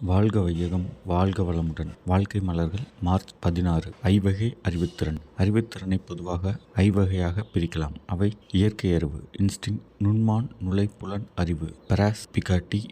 வாழ்க வையகம் வாழ்க வளமுடன். வாழ்க்கை மலர்கள் மார்ச் பதினாறு ஐவகை அறிவுத்திறன். அறிவுத்திறனை பொதுவாக ஐவகையாக பிரிக்கலாம். அவை இயற்கை அறிவு இன்ஸ்டிங் நுண்மான் நுழைப்புலன் அறிவு பராஸ் பிகாட்டி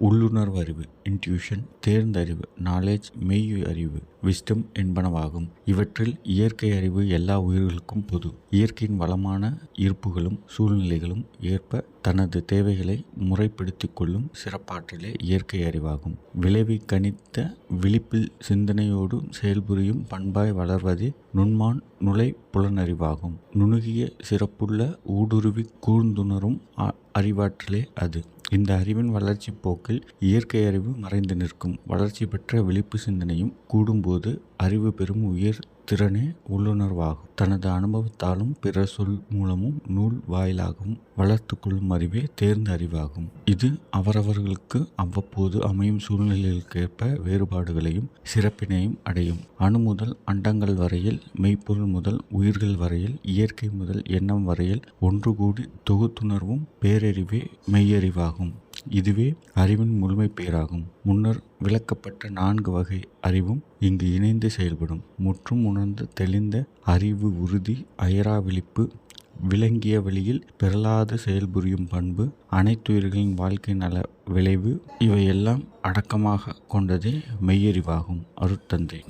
உள்ளுணர்வு அறிவு இன்ட்யூஷன் தேர்ந்தறிவு நாலேஜ் மெய் அறிவு விஸ்டம் என்பனவாகும். இவற்றில் இயற்கை அறிவு எல்லா உயிர்களுக்கும் பொது. இயற்கையின் வளமான இருப்புகளும் சூழ்நிலைகளும் ஏற்ப தனது தேவைகளை முறைப்படுத்தி கொள்ளும் சிறப்பாற்றலே இயற்கை அறிவாகும். விளைவை கணித்த விழிப்பில் சிந்தனையோடு செயல்புரியும் பண்பாய் வளர்வதே நுண்மான் நுழை புலனறிவாகும். நுணுகிய சிறப்புள்ள ஊடுருவி கூர்ந்துணரும் அ- அறிவாற்றலே அது. இந்த அறிவின் வளர்ச்சி போக்கில் இயற்கை அறிவு மறைந்து நிற்கும். வளர்ச்சி பெற்ற விழிப்பு சிந்தனையும் கூடும்போது அறிவு பெறும் உயர் திறனே உள்ளுணர்வாகும். தனது அனுபவத்தாலும் பிற சொல் மூலமும் நூல் வாயிலாகவும் வளர்த்து கொள்ளும் அறிவே தேர்ந்த அறிவாகும். இது அவரவர்களுக்கு அவ்வப்போது அமையும் சூழ்நிலைகளுக்கேற்ப வேறுபாடுகளையும் சிறப்பினையும் அடையும். அணு முதல் அண்டங்கள் வரையில் மெய்ப்பொருள் முதல் உயிர்கள் வரையில் இயற்கை முதல் எண்ணம் வரையில் ஒன்று கூடி தொகுத்துணர்வும் பேரறிவே மெய்யறிவாகும். இதுவே அறிவின் முழுமை பெயராகும் முன்னர் விளக்கப்பட்ட நான்கு வகை அறிவும் இங்கு இணைந்து செயல்படும். முற்றும் உணர்ந்து தெளிந்த அறிவு உறுதி அயரா விழிப்பு விளங்கிய வழியில் பிறலாது செயல்புரியும் பண்பு அனைத்துயிர்களின் வாழ்க்கை நல விளைவு இவையெல்லாம் அடக்கமாக கொண்டதே மெய்யறிவாகும். அருட்தந்தை.